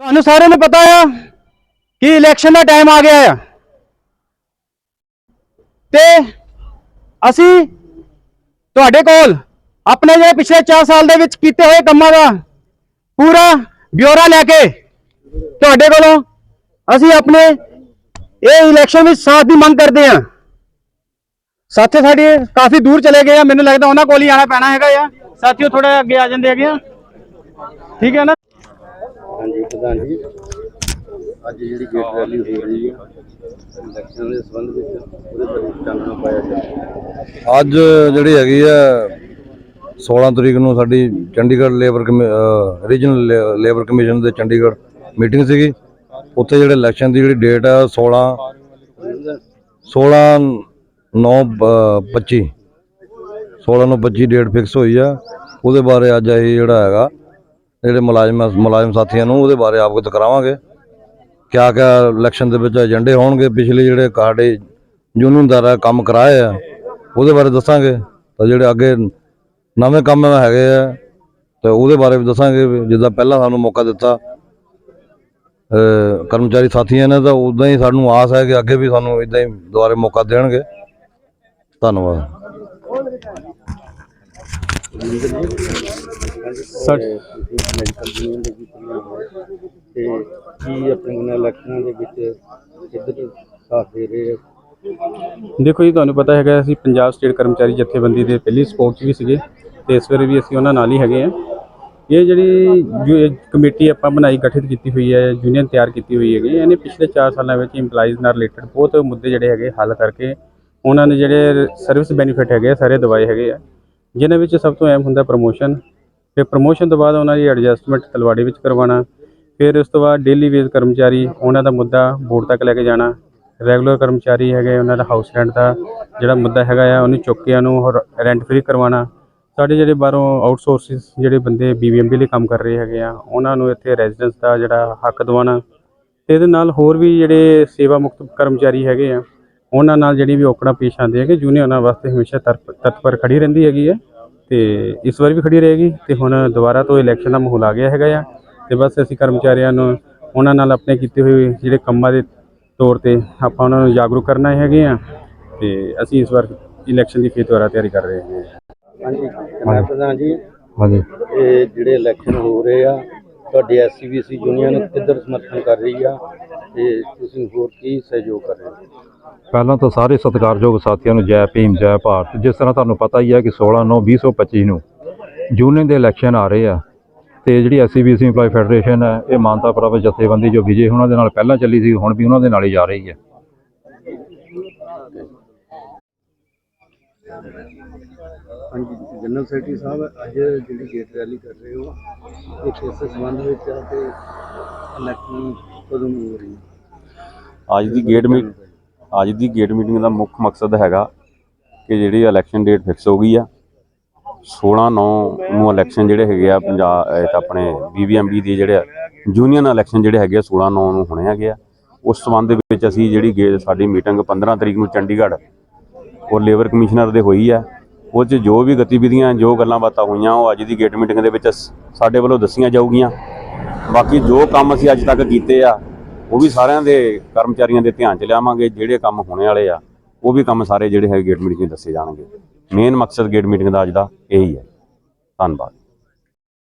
ਤੁਹਾਨੂੰ ਸਾਰਿਆਂ ਨੂੰ ਪਤਾ ਆ ਕਿ ਇਲੈਕਸ਼ਨ ਦਾ ਟਾਈਮ ਆ ਗਿਆ ਆ। ਤੇ ਅਸੀਂ ਤੁਹਾਡੇ ਕੋਲ ਆਪਣੇ ਜਿਹੜੇ ਪਿਛਲੇ 4 ਸਾਲ ਦੇ ਵਿੱਚ ਕੀਤੇ ਹੋਏ ਕੰਮਾਂ ਦਾ ਪੂਰਾ ਬਿਊਰਾ ਲੈ ਕੇ ਤੁਹਾਡੇ ਕੋਲੋਂ ਅਸੀਂ ਆਪਣੇ ਇਹ ਇਲੈਕਸ਼ਨ ਵਿੱਚ ਸਾਥ ਦੀ ਮੰਗ ਕਰਦੇ ਹਾਂ ਸਾਥੀ ਸਾਡੇ ਕਾਫੀ ਦੂਰ ਚਲੇ ਗਏ ਆ। ਮੈਨੂੰ ਲੱਗਦਾ ਉਹਨਾਂ ਕੋਲ ਹੀ ਆਣਾ ਪੈਣਾ ਹੈਗਾ ਆ। ਸਾਥੀਓ ਥੋੜਾ ਅੱਗੇ ਆ ਜਾਂਦੇ ਹੈਗੇ ਆ। ਠੀਕ ਹੈ ਨਾ? ਪ੍ਰਧਾਨ ਜੀ। ਅੱਜ ਜਿਹੜੀ ਗੇਟ ਰੈਲੀ ਹੋ ਰਹੀ ਹੈ ਇਲੈਕਸ਼ਨ ਦੇ ਸੰਬੰਧ ਵਿੱਚ ਉਹਦੇ ਬਾਰੇ ਚਾਨਣਾ ਪਾਇਆ ਜਾਵੇ ਅੱਜ ਜਿਹੜੀ ਹੈਗੀ ਆ 16 ਤਰੀਕ ਨੂੰ ਸਾਡੀ Chandigarh labour regional labour commission ਦੇ ਚੰਡੀਗੜ੍ਹ ਮੀਟਿੰਗ ਸੀਗੀ। ਉੱਥੇ ਜਿਹੜੇ ਇਲੈਕਸ਼ਨ ਦੀ ਜਿਹੜੀ ਡੇਟ ਆ 16 16 9 25 16 ਨੂੰ 25 ਡੇਟ ਫਿਕਸ ਹੋਈ ਆ। ਉਹਦੇ ਬਾਰੇ ਅੱਜ ਅਸੀਂ ਜਿਹੜਾ ਹੈਗਾ ਜਿਹੜੇ ਮੁਲਾਜ਼ਮ ਮੁਲਾਜ਼ਮ ਸਾਥੀਆਂ ਨੂੰ ਉਹਦੇ ਬਾਰੇ ਆਪ ਕਰਾਵਾਂਗੇ। ਕਿਆ ਕਿਆ ਇਲੈਕਸ਼ਨ ਦੇ ਵਿੱਚ ਏਜੰਡੇ ਹੋਣਗੇ, ਪਿਛਲੇ ਜਿਹੜੇ ਸਾਡੇ ਯੂਨੀਅਨਦਾਰ ਕੰਮ ਕਰਾਏ ਆ, ਉਹਦੇ ਬਾਰੇ ਦੱਸਾਂਗੇ। ਤਾਂ ਜਿਹੜੇ ਅੱਗੇ ਨਵੇਂ ਕੰਮ ਹੈਗੇ ਆ, ਤੇ ਉਹਦੇ ਬਾਰੇ ਵੀ ਦੱਸਾਂਗੇ, ਵੀ ਜਿੱਦਾਂ ਪਹਿਲਾਂ ਸਾਨੂੰ ਮੌਕਾ ਦਿੱਤਾ ਕਰਮਚਾਰੀ ਸਾਥੀਆਂ ਨੇ, ਤਾਂ ਉਦਾਂ ਹੀ ਸਾਨੂੰ ਆਸ ਹੈ ਕਿ ਅੱਗੇ ਵੀ ਸਾਨੂੰ ਇਦਾਂ ਹੀ ਦੁਬਾਰੇ ਮੌਕਾ ਦੇਣਗੇ। ਧੰਨਵਾਦ। ਸਰ। ਮੈਡੀਕਲ ਯੂਨੀਅਨ ਦੇ ਵਿੱਚ ਤੇ ਕੀ ਆਪਣੇ ਨਾਲ ਇਲੈਕਸ਼ਨਾਂ ਦੇ ਵਿੱਚ ਕਿੱਧਰ ਸਾਥ ਦੇ ਰਹੇ ਆ ਦੇਖੋ ਜੀ ਤੁਹਾਨੂੰ ਪਤਾ ਹੈਗਾ ਅਸੀਂ ਪੰਜਾਬ ਸਟੇਟ ਕਰਮਚਾਰੀ ਜਥੇਬੰਦੀ ਦੇ ਪਹਿਲੀ ਸਪੋਰਟ 'ਚ ਵੀ ਸੀਗੇ ਤੇ ਇਸ ਵਾਰੀ ਵੀ ਅਸੀਂ ਉਹਨਾਂ ਨਾਲ ਹੀ ਹੈਗੇ ਆ ਇਹ ਜਿਹੜੀ ਜੋ ਇਹ ਕਮੇਟੀ ਆਪਾਂ ਬਣਾਈ ਗਠਿਤ ਕੀਤੀ ਹੋਈ ਹੈ ਯੂਨੀਅਨ ਤਿਆਰ ਕੀਤੀ ਹੋਈ ਹੈਗੀ ਇਹਨੇ ਪਿਛਲੇ 4 ਸਾਲਾਂ ਵਿੱਚ EMPLOYEES ਨਾਲ ਰਿਲੇਟਡ ਬਹੁਤ ਮੁੱਦੇ ਜਿਹੜੇ ਹੈਗੇ ਹੱਲ ਕਰਕੇ ਉਹਨਾਂ ਨੇ ਜਿਹੜੇ ਸਰਵਿਸ ਬੈਨੀਫਿਟ ਹੈਗੇ ਆ, ਸਾਰੇ ਦਵਾਏ ਹੈਗੇ ਆ। ਜਿਨ੍ਹਾਂ ਵਿੱਚ ਸਭ ਤੋਂ ਅਹਿਮ ਹੁੰਦਾ ਪ੍ਰਮੋਸ਼ਨ ਫਿਰ ਪ੍ਰਮੋਸ਼ਨ ਤੋਂ ਬਾਅਦ ਉਹਨਾਂ ਦੀ ਐਡਜਸਟਮੈਂਟ ਤਲਵਾੜੀ ਵਿੱਚ ਕਰਵਾਉਣਾ। ਫਿਰ ਉਸ ਤੋਂ ਬਾਅਦ ਡੇਲੀ ਵੇਜ ਕਰਮਚਾਰੀ, ਉਹਨਾਂ ਦਾ ਮੁੱਦਾ ਬੋਰਡ ਤੱਕ ਲੈ ਕੇ ਜਾਣਾ। ਰੈਗੂਲਰ ਕਰਮਚਾਰੀ ਹੈਗੇ, ਉਹਨਾਂ ਦਾ ਹਾਊਸ ਰੈਂਟ ਦਾ ਜਿਹੜਾ ਮੁੱਦਾ ਹੈਗਾ ਆ, ਉਹਨੂੰ ਚੁੱਕ ਕੇ ਉਹਨੂੰ ਰੈਂਟ ਫ੍ਰੀ ਕਰਵਾਉਣਾ। ਸਾਡੇ ਜਿਹੜੇ ਬਾਹਰੋਂ ਆਊਟਸੋਰਸਿਸ ਜਿਹੜੇ ਬੰਦੇ ਬੀਬੀਐਮਬੀ ਲਈ ਕੰਮ ਕਰ ਰਹੇ ਹੈਗੇ ਆ, ਉਹਨਾਂ ਨੂੰ ਇੱਥੇ ਰੈਜ਼ੀਡੈਂਸ ਦਾ ਜਿਹੜਾ ਹੱਕ ਦਿਵਾਉਣਾ। ਤੇ ਇਹਦੇ ਨਾਲ ਹੋਰ ਵੀ ਜਿਹੜੇ ਸੇਵਾ ਮੁਕਤ ਕਰਮਚਾਰੀ ਹੈਗੇ ਆ ਉਹਨਾਂ ਨਾਲ ਜਿਹੜੀ ਵੀ ਔਕੜਾਂ ਪੇਸ਼ ਆਉਂਦੇ ਹੈਗੇ ਜੂਨੀਅਰ ਉਹਨਾਂ ਵਾਸਤੇ ਹਮੇਸ਼ਾ ਤਰਪ- ਤਤਪਰ ਖੜੀ ਰਹਿੰਦੀ ਹੈਗੀ ਹੈ ਤੇ ਇਸ ਵਾਰ ਵੀ ਖੜੀ ਰਹੇਗੀ ਤੇ ਹੁਣ ਦੁਬਾਰਾ ਤੋਂ ਇਲੈਕਸ਼ਨ ਦਾ ਮਾਹੌਲ ਆ ਗਿਆ ਹੈਗਾ ਆ ਤੇ ਬਸ ਅਸੀਂ ਕਰਮਚਾਰੀਆਂ ਨੂੰ ਉਹਨਾਂ ਨਾਲ ਆਪਣੇ ਕੀਤੇ ਹੋਏ ਜਿਹੜੇ ਕੰਮਾਂ ਦੇ ਤੌਰ ਤੇ ਆਪਾਂ ਉਹਨਾਂ ਨੂੰ ਜਾਗਰੂਕ ਕਰਨਾ ਹੈਗੇ ਆ ਤੇ ਅਸੀਂ ਇਸ ਵਾਰ ਇਲੈਕਸ਼ਨ ਦੀ ਫੇਰ ਦੁਬਾਰਾ ਤਿਆਰੀ ਕਰ ਰਹੇ ਹਾਂ। ਹਾਂਜੀ ਪ੍ਰਧਾਨ ਜੀ। ਹਾਂਜੀ। ਇਹ ਜਿਹੜੇ ਇਲੈਕਸ਼ਨ ਹੋ ਰਹੇ ਆ ਤੁਹਾਡੀ ਐਸਸੀਬੀਸੀ ਯੂਨੀਅਨ ਕਿੱਧਰ ਸਮਰਥਨ ਕਰ ਰਹੀ ਆ? ਤੇ ਤੁਸੀਂ ਹੋਰ ਕੀ ਸਹਿਯੋਗ ਕਰ ਰਹੇ ਹੋ? ਪਹਿਲਾਂ ਤਾਂ ਸਾਰੇ ਸਤਿਕਾਰਯੋਗ ਸਾਥੀਆਂ ਨੂੰ ਜੈ ਭੀਮ ਜੈ ਭਾਰਤ। ਜਿਸ ਤਰ੍ਹਾਂ ਤੁਹਾਨੂੰ ਪਤਾ ਹੀ ਹੈ ਕਿ 16 9 2025 ਨੂੰ ਯੂਨੀਅਨ ਦੇ ਇਲੈਕਸ਼ਨ ਆ ਰਹੇ ਆ ਤੇ ਜਿਹੜੀ ਐਸਸੀਬੀਸੀ ਇੰਪਲਾਈ ਫੈਡਰੇਸ਼ਨ ਹੈ ਇਹ ਮਾਨਤਾ ਪ੍ਰਾਪਤ ਜਥੇਬੰਦੀ ਜੋ ਵਿਜੇ ਉਹਨਾਂ ਦੇ ਨਾਲ ਪਹਿਲਾਂ ਚੱਲੀ ਸੀ ਹੁਣ ਵੀ ਉਹਨਾਂ ਦੇ ਨਾਲ ਹੀ ਜਾ ਰਹੀ ਹੈ। ਹਾਂਜੀ ਜਨਰਲ ਸੈਕਟਰੀ ਸਾਹਿਬ ਅੱਜ ਜਿਹੜੀ ਗੇਟ ਰੈਲੀ ਕਰ ਰਹੇ ਹੋ ਇਹ ਕਿਸ ਸੰਬੰਧ ਵਿੱਚ ਆ ਤੇ ਇਲੈਕਸ਼ਨ ਕਦੋਂ ਹੋ ਰਹੀ ਹੈ? ਅੱਜ ਦੀ ਗੇਟ ਮੀਟ ਅੱਜ ਦੀ ਗੇਟ ਮੀਟਿੰਗ ਦਾ ਮੁੱਖ ਮਕਸਦ ਹੈਗਾ ਕਿ ਜਿਹੜੀ ਇਲੈਕਸ਼ਨ ਡੇਟ ਫਿਕਸ ਹੋ ਗਈ ਆ। 16 9 ਨੂੰ ਇਲੈਕਸ਼ਨ ਜਿਹੜੇ ਹੈਗੇ ਆ ਪੰਜਾਬ, ਇਹ ਤਾਂ ਆਪਣੇ ਬੀਬੀਐਮਬੀ ਦੇ ਜਿਹੜੇ ਯੂਨੀਅਨ ਇਲੈਕਸ਼ਨ ਜਿਹੜੇ ਹੈਗੇ ਆ 16 9 ਨੂੰ ਹੋਣੇ ਹੈਗੇ ਆ। ਉਸ ਸੰਬੰਧ ਦੇ ਵਿੱਚ ਅਸੀਂ ਜਿਹੜੀ ਗੇ ਸਾਡੀ ਮੀਟਿੰਗ 15 ਤਰੀਕ ਨੂੰ ਚੰਡੀਗੜ੍ਹ ਔਰ ਲੇਬਰ ਕਮਿਸ਼ਨਰ ਦੇ ਹੋਈ ਆ। ਉਹ 'ਚ ਜੋ ਵੀ ਗਤੀਵਿਧੀਆਂ, ਜੋ ਗੱਲਾਂ ਬਾਤਾਂ ਹੋਈਆਂ, ਉਹ ਅੱਜ ਦੀ ਗੇਟ ਮੀਟਿੰਗ ਦੇ ਵਿੱਚ ਸਾਡੇ ਵੱਲੋਂ ਦੱਸੀਆਂ ਜਾਊਗੀਆਂ। ਬਾਕੀ ਜੋ ਕੰਮ ਅਸੀਂ ਅੱਜ ਤੱਕ ਕੀਤੇ ਆ ਉਹ ਵੀ ਸਾਰਿਆਂ ਦੇ ਕਰਮਚਾਰੀਆਂ ਦੇ ਧਿਆਨ 'ਚ ਲਿਆਵਾਂਗੇ, ਜਿਹੜੇ ਕੰਮ ਹੋਣੇ ਵਾਲੇ ਆ, ਉਹ ਵੀ ਕੰਮ ਸਾਰੇ ਜਿਹੜੇ ਹੈ ਗੇਟ ਮੀਟਿੰਗ 'ਚ ਦੱਸੇ ਜਾਣਗੇ। ਮੇਨ ਮਕਸਦ ਗੇਟ ਮੀਟਿੰਗ ਦਾ ਅੱਜ ਦਾ ਇਹੀ ਹੈ। ਧੰਨਵਾਦ।